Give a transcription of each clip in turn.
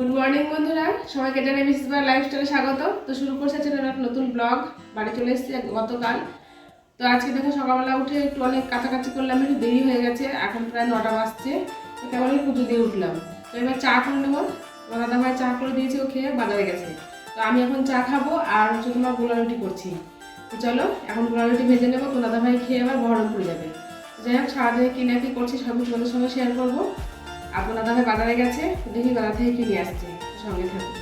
Morning বন্ধুরা। সবাইকে জানাই মিসেস বার লাইফস্টাইলে স্বাগত। তো শুরু করছে একটা নতুন ব্লগ বাড়ি চলে এসেছি গতকাল। তো আজকে দেখো সকালবেলা উঠে একটু অনেক কাছাকাছি করলাম, একটু দেরি হয়ে গেছে। এখন প্রায় নটা বাজছে। তো কেবলই পুজো দিয়ে উঠলাম। তো এবার চা করে নেব। দাদা ভাই চা করে দিয়েছে, ও খেয়ে বাজারে গেছে। তো আমি এখন চা খাব আর হচ্ছে তোমার গোলা রুটি করছি। তো চলো, এখন গোলা রুটি ভেজে নেব। তো দাদা ভাই খেয়ে আবার বহরমপুর যাবে। যাই হোক, সারাদিনে কি না কি করছি সবই তোমাদের সঙ্গে শেয়ার করব। আপনার দাদা বাজারে গেছে দেখি বাজার থেকে কিনে আসছে সঙ্গে থাকুন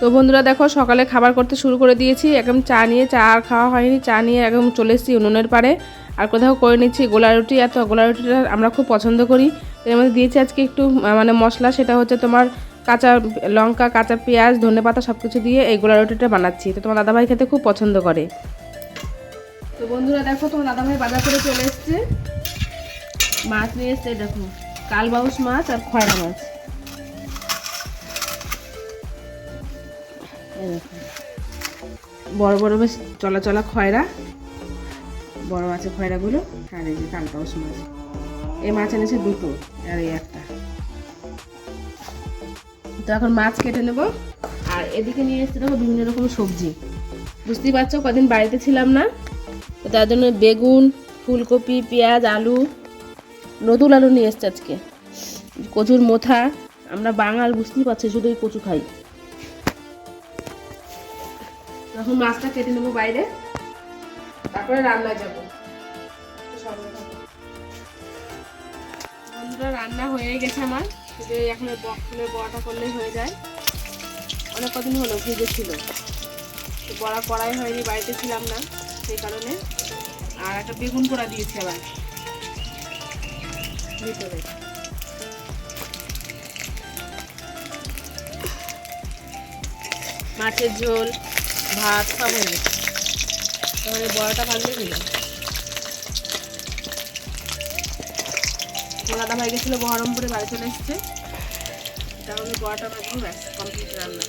তো বন্ধুরা দেখো সকালে খাবার করতে শুরু করে দিয়েছি। একদম চা নিয়ে চা আর খাওয়া হয়নি। চা নিয়ে একদম চলে এসেছি উনুনের পাড়ে। আর কোথাও করে নিচ্ছি গোলা রুটি। আর তো গোলা রুটিটা আমরা খুব পছন্দ করি। এর মধ্যে দিয়েছি আজকে একটু মানে মশলা। সেটা হচ্ছে তোমার কাঁচা লঙ্কা কাঁচা পেঁয়াজ ধনে পাতা সব কিছু দিয়ে এই গোলা রুটিটা বানাচ্ছি। তো তোমার দাদাভাই খেতে খুব পছন্দ করে। তো বন্ধুরা দেখো তোমার দাদাভাই বাজার করে চলে এসছে। মাছ নিয়ে এসছে, দেখো, কালবাউস মাছ আর খয়রা মাছ। বড় বড় বেশ চলা চলা খয়রা, বড় আছে খয়রাগুলো, আর এই যে কালবাউস মাছ। এই মাছ এনেছে দুটো, আর এই একটা। তো এখন মাছ কেটে নেব, আর এদিকে নিয়ে এসছে দেখো বিভিন্ন রকম সবজি। বুঝতেই পারছ, কদিন বাড়িতে ছিলাম না তার জন্য বেগুন, ফুলকপি, পেঁয়াজ, আলু নতুন আলু নিয়ে এসছে আজকে। কচুর মোথা, আমরা বাঙাল বুঝতেই পারছি শুধু এই কচু খাই। এখন মাছটা কেটে নেব বাইরে, তারপরে রান্নায় যাব। রান্না হয়ে গেছে আমার। এই এখন এই ফুলের বড়াটা করলেই হয়ে যায়। অনেক কদিন হলো, ভিজে ছিল। বড়া করাই হয়নি, বাড়িতে ছিলাম না, সেই কারণে। আর একটা বেগুন পোড়া দিয়েছি আবার। ভিতরে। মাছের ঝোল, ভাত, সব এই বড়াটা ভাজলে দিলাম দাদা ভাই গেছিল বহরমপুরে, বাড়ি চলে এসছে। তাহলে বড়াটা ভাজবো, ব্যাস কমপ্লিট রান্না।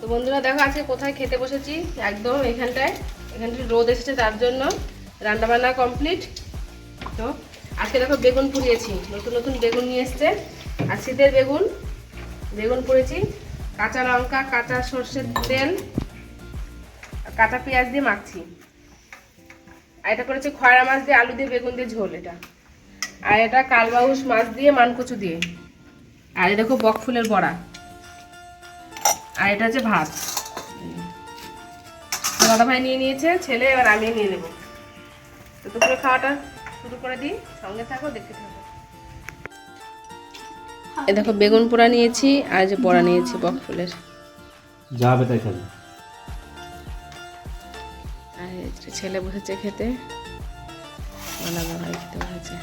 তো বন্ধুরা, দেখো আজকে কোথায় খেতে বসেছি? একদম এখানটায়। এখানটায় রোদ এসেছে তার জন্য। রান্না বান্না কমপ্লিট তো আজকে দেখো বেগুন পুড়িয়েছি, নতুন নতুন বেগুন নিয়ে এসছে। আর শীতের বেগুন বেগুন পুড়েছি, কাঁচা লঙ্কা, কাঁচা সর্ষের তেল কাঁচা পেঁয়াজ দিয়ে মাখছি। আর এটা করেছি খয়রা মাছ দিয়ে, আলু দিয়ে, বেগুন দিয়ে ঝোল এটা। আর এটা কালবাউস মাছ দিয়ে, মানকচু দিয়ে। আর এটা দেখো বক ফুলের বড়া। আর এটা হচ্ছে ভাত। দাদা ভাই নিয়ে নিয়েছে, ছেলে, এবার আমি নিয়ে নেব। তো দুপুরে খাওয়াটা শুরু করে দিই সঙ্গে থাকো দেখতে থাকো। এ দেখো বেগুন পোড়া নিয়েছি আর যে পোড়া নিয়েছি বক ফুলের। যাবে তাই খাবে। আর এই ছেলে বসেছে খেতে। মালা ভাই খেতে বসেছে।